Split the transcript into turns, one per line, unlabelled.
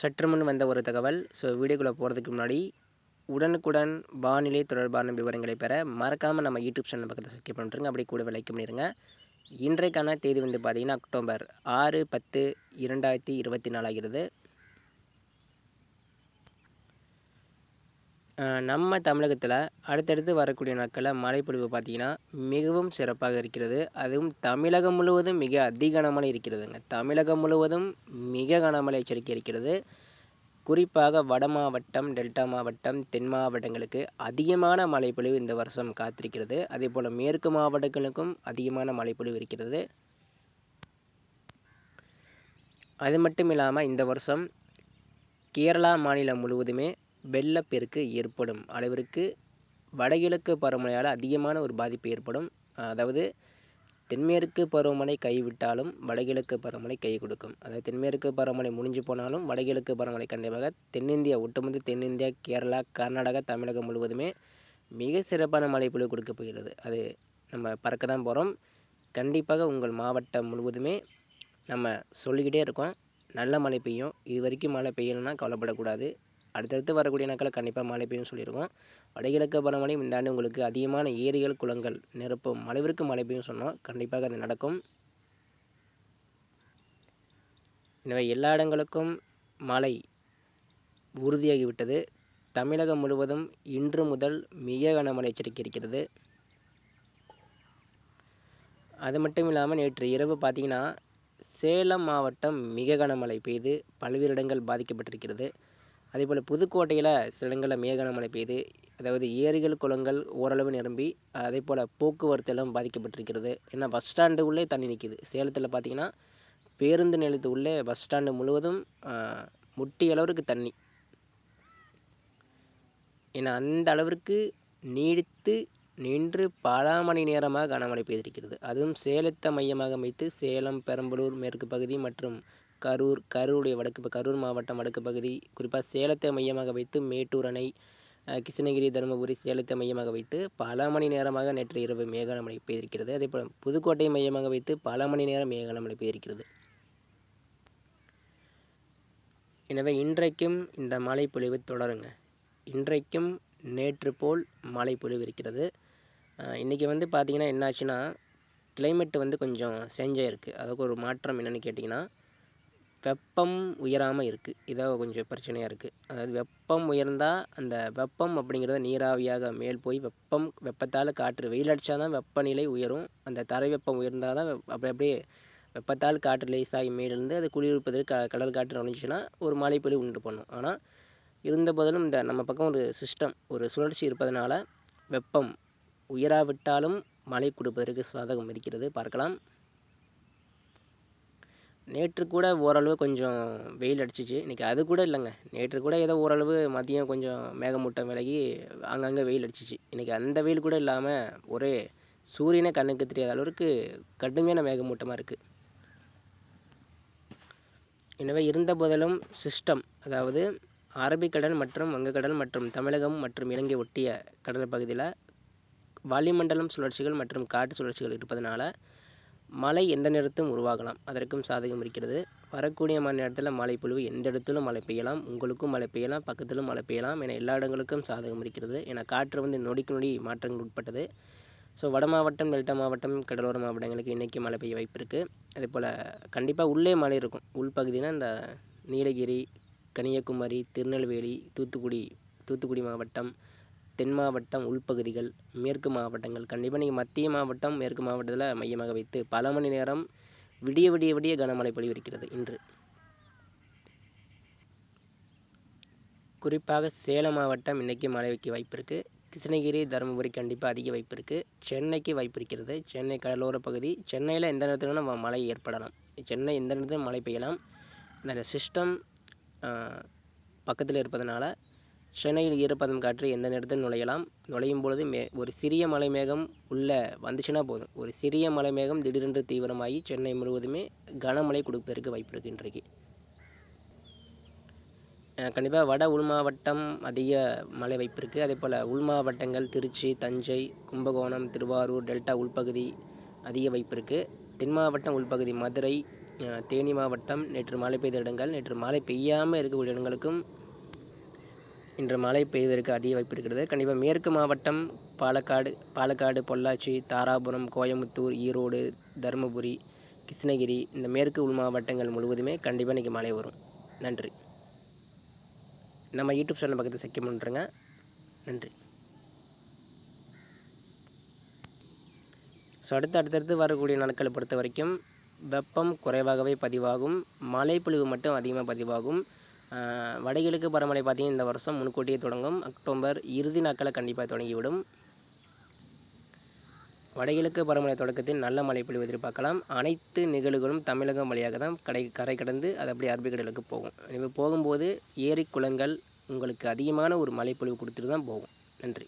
சற்று முன் வந்த ஒரு தகவல். ஸோ வீடியோக்குள்ளே போகிறதுக்கு முன்னாடி உடனுக்குடன் வானிலை தொடர்பான விவரங்களை பெற மறக்காமல் நம்ம யூடியூப் சேனல் பக்கத்தை சப்ஸ்கிரைப் பண்ணிட்டுருங்க. அப்படி கூட லைக் பண்ணிடுங்க இன்றைக்கான தேதி வந்து பார்த்தீங்கன்னா அக்டோபர் ஆறு பத்து இரண்டாயிரத்தி இருபத்தி நாலாகிறது நம்ம தமிழகத்தில் அடுத்தடுத்து வரக்கூடிய நாட்களில் மழைப்பொழிவு பார்த்தீங்கன்னா மிகவும் சிறப்பாக இருக்கிறது. அதுவும் தமிழகம் முழுவதும் மிக அதிக கனமழை இருக்கிறதுங்க. தமிழகம் முழுவதும் மிக கனமழை எச்சரிக்கை இருக்கிறது. குறிப்பாக வட மாவட்டம் டெல்டா மாவட்டம் தென் மாவட்டங்களுக்கு அதிகமான மழைப்பொழிவு இந்த வருஷம் காத்திருக்கிறது. அதே போல் மேற்கு மாவட்டங்களுக்கும் அதிகமான மழைப்பொழிவு இருக்கிறது. அது மட்டும் இல்லாமல் இந்த வருஷம் கேரளா மாநிலம் முழுவதுமே வெள்ளப்பெருக்கு ஏற்படும். அளவிற்கு வடகிழக்கு பருவமழையால் அதிகமான ஒரு பாதிப்பு ஏற்படும். அதாவது தென்மேற்கு பருவமழை கைவிட்டாலும் வடகிழக்கு பருவமழை கை கொடுக்கும். அதாவது தென்மேற்கு பருவமழை முடிஞ்சு போனாலும் வடகிழக்கு பருவமழை கண்டிப்பாக தென்னிந்தியா ஒட்டுமொத்த தென்னிந்தியா கேரளா கர்நாடகா தமிழகம் முழுவதுமே மிக சிறப்பான மழை பொழிவு கொடுக்க போகிறது. அது நம்ம பறக்க தான் போகிறோம் கண்டிப்பாக உங்கள் மாவட்டம் முழுவதுமே நம்ம சொல்லிக்கிட்டே இருக்கோம். நல்ல மழை பெய்யும். இது வரைக்கும் மழை பெய்யலைன்னா கவலைப்படக்கூடாது. அடுத்தடுத்து வரக்கூடிய நாட்களில் கண்டிப்பாக மழை பெய்யும் சொல்லியிருக்கோம். வடகிழக்கு பருவமழையும் இந்த ஆண்டு உங்களுக்கு அதிகமான ஏரிகள் குளங்கள் நிரப்பும் அளவிற்கு மழை பெய்யும் சொன்னோம் கண்டிப்பாக அது நடக்கும். எனவே எல்லா இடங்களுக்கும் மழை உறுதியாகிவிட்டது தமிழகம் முழுவதும் இன்று முதல் மிக கனமழை எச்சரிக்கை இருக்கிறது. அது மட்டும் இல்லாமல் நேற்று இரவு பார்த்தீங்கன்னா சேலம் மாவட்டம் மிக கனமழை பெய்து பல்வேறு இடங்கள் பாதிக்கப்பட்டிருக்கிறது. அதேபோல் புதுக்கோட்டையில் சில இடங்களில் மிக கனமழை அதாவது ஏரிகள் குளங்கள் ஓரளவு நிரம்பி அதே போல் போக்குவரத்து எல்லாம் பாதிக்கப்பட்டிருக்கிறது. ஏன்னா பஸ் ஸ்டாண்டு உள்ளே தண்ணி நிற்கிது சேலத்தில் பார்த்தீங்கன்னா பேருந்து நிலையத்து உள்ளே பஸ் ஸ்டாண்டு முழுவதும் முட்டிய அளவிற்கு தண்ணி. ஏன்னா அந்த அளவிற்கு நீடித்து நின்று பல மணி நேரமாக கனமழை பெய்திருக்கிறது. அதுவும் சேலத்தை மையமாக வைத்து சேலம் பெரம்பலூர் மேற்கு பகுதி மற்றும் கரூர் கரூருடைய வடக்கு கரூர் மாவட்டம் வடக்கு பகுதி குறிப்பாக சேலத்தை மையமாக வைத்து மேட்டூர் அணை கிருஷ்ணகிரி தருமபுரி சேலத்தை மையமாக வைத்து பல மணி நேரமாக நேற்று இரவு மேகனமழை பெய்திருக்கிறது. அதே போல் புதுக்கோட்டை மையமாக வைத்து பல மணி நேரம் மேகனமழை பெய்திருக்கிறது. எனவே இன்றைக்கும் இந்த மழை பொழிவு தொடருங்க. இன்றைக்கும் நேற்று போல் மழை பொழிவு இருக்கிறது. இன்றைக்கி வந்து பார்த்தீங்கன்னா என்னாச்சுன்னா கிளைமேட் வந்து கொஞ்சம் சேஞ்ச் இருக்குது அதுக்கு ஒரு மாற்றம் என்னென்னு கேட்டிங்கன்னா வெப்பம் உயராமல் இருக்குது இதான் கொஞ்சம் பிரச்சனையாக இருக்குது அதாவது வெப்பம் உயர்ந்தால் அந்த வெப்பம் அப்படிங்கிறத நீராவியாக மேல் போய் வெப்பம் வெப்பத்தால் காற்று வெயில் அடித்தா தான் வெப்பநிலை உயரும். அந்த தரை வெப்பம் உயர்ந்தால் தான் அப்படி அப்படியே வெப்பத்தால் காற்று லேசாகி மேலிருந்து அது குளிர்விப்பதற்கு க கடல் காற்று நுழைஞ்சிச்சுன்னா ஒரு மழைப்பொழிவு உண்டு பண்ணும். ஆனால் இருந்த போதிலும் இந்த நம்ம பக்கம் ஒரு சிஸ்டம் ஒரு சுழற்சி இருப்பதனால வெப்பம் உயராவிட்டாலும் மழை கொடுப்பதற்கு சாதகம் இருக்கிறது பார்க்கலாம். நேற்று கூட ஓரளவு கொஞ்சம் வெயில் அடிச்சிச்சு. இன்றைக்கி அது கூட இல்லைங்க. நேற்று கூட ஏதோ ஓரளவு மதியம் கொஞ்சம் மேகமூட்டம் விலகி அங்கங்கே வெயில் அடிச்சிச்சு. இன்றைக்கி அந்த வெயில் கூட இல்லாமல் ஒரே சூரியனே கண்ணுக்கு தெரியாத அளவுக்கு கடுமையான மேகமூட்டமாக இருக்குது எனவே இருந்த போதிலும் சிஸ்டம் அதாவது அரபிக்கடல் மற்றும் வங்கக்கடல் மற்றும் தமிழகம் மற்றும் இலங்கை ஒட்டிய கடல் பகுதியில் வளிமண்டலம் சுழற்சிகள் மற்றும் காற்று சுழற்சிகள் இருப்பதனால மழை எந்த நேரத்தும் உருவாகலாம். அதற்கும் சாதகம் இருக்கிறது. வரக்கூடிய மணி நேரத்தில் மழை பொழிவு எந்த இடத்திலும் மழை பெய்யலாம். உங்களுக்கும் மழை பெய்யலாம். பக்கத்திலும் மழை பெய்யலாம் என எல்லா இடங்களுக்கும் சாதகம் இருக்கிறது. ஏன்னா காற்று வந்து நொடிக்கு நொடி மாற்றங்கள் உட்பட்டது. ஸோ வட மாவட்டம் டெல்டா மாவட்டம் கடலோர மாவட்டங்களுக்கு இன்றைக்கி மழை பெய்ய வாய்ப்பு இருக்குது அதே போல் கண்டிப்பாக உள்ளே மழை இருக்கும். உள்பகுதினா இந்த நீலகிரி கன்னியாகுமரி திருநெல்வேலி தூத்துக்குடி தூத்துக்குடி மாவட்டம் தென் மாவட்டம் உள்பகுதிகள் மேற்கு மாவட்டங்கள். கண்டிப்பாக நீங்கள் மத்திய மாவட்டம் மேற்கு மாவட்டத்தில் மையமாக வைத்து பல மணி நேரம் விடிய விடிய விடிய கனமழை பொழிவிருக்கிறது இன்று. குறிப்பாக சேலம் மாவட்டம் இன்றைக்கி மழை வைக்க வாய்ப்பு இருக்குது கிருஷ்ணகிரி தருமபுரி கண்டிப்பாக அதிக வாய்ப்பு இருக்குது சென்னைக்கு வாய்ப்பு இருக்கிறது சென்னை கடலோர பகுதி சென்னையில் எந்த நேரத்தில் வேணா மழை ஏற்படலாம். சென்னை எந்த நேரத்திலும் மழை பெய்யலாம். அந்த சிஸ்டம் பக்கத்தில் இருப்பதனால சென்னையில் ஈரப்பதம் காற்று எந்த நேரத்தில் நுழையலாம். நுழையும் பொழுது மே ஒரு சிறிய மலை மேகம் உள்ளே வந்துச்சுன்னா போதும். ஒரு சிறிய மலை மேகம் திடீரென்று தீவிரமாகி சென்னை முழுவதுமே கனமழை கொடுப்பதற்கு வாய்ப்பு இருக்குது இன்றைக்கு. கண்டிப்பாக வட உள் மாவட்டம் அதிக மழை வாய்ப்பு இருக்குது அதே போல் உள் மாவட்டங்கள் திருச்சி தஞ்சை கும்பகோணம் திருவாரூர் டெல்டா உள்பகுதி அதிக வாய்ப்பு இருக்குது தென் மாவட்டம் உள்பகுதி மதுரை தேனி மாவட்டம் நேற்று மழை பெய்த இடங்கள் நேற்று மழை பெய்யாமல் இருக்கக்கூடிய இடங்களுக்கும் இன்று மழை பெய்வதற்கு அதிக வாய்ப்பு இருக்கிறது. கண்டிப்பாக மேற்கு மாவட்டம் பாலக்காடு பாலக்காடு பொள்ளாச்சி தாராபுரம் கோயம்புத்தூர் ஈரோடு தருமபுரி கிருஷ்ணகிரி இந்த மேற்கு உள் மாவட்டங்கள் முழுவதுமே கண்டிப்பாக இன்றைக்கி மழை வரும். நன்றி. நம்ம யூடியூப் சேனல் பக்கத்தில் செக் பண்ணுறேங்க நன்றி. ஸோ அடுத்து அடுத்தடுத்து வரக்கூடிய நாட்களை பொறுத்த வரைக்கும் வெப்பம் குறைவாகவே பதிவாகும். மழைப்பொழிவு மட்டும் அதிகமாக பதிவாகும். வடகிழக்கு பருவமழை பார்த்தீங்கன்னா இந்த வருஷம் முன்கூட்டியே தொடங்கும். அக்டோபர் இறுதி நாட்களில் கண்டிப்பாக தொடங்கிவிடும். வடகிழக்கு பருவமழை தொடக்கத்தில் நல்ல மழை பொழிவு எதிர்பார்க்கலாம். அனைத்து நிகழ்வுகளும் தமிழகம் வழியாக தான் கடை கரை கடந்து அது அப்படியே அரபிக்கடலுக்கு போகும். எனவே போகும்போது ஏரி குளங்கள் உங்களுக்கு அதிகமான ஒரு மழைப்பொழிவு கொடுத்துட்டு தான் போகும். நன்றி.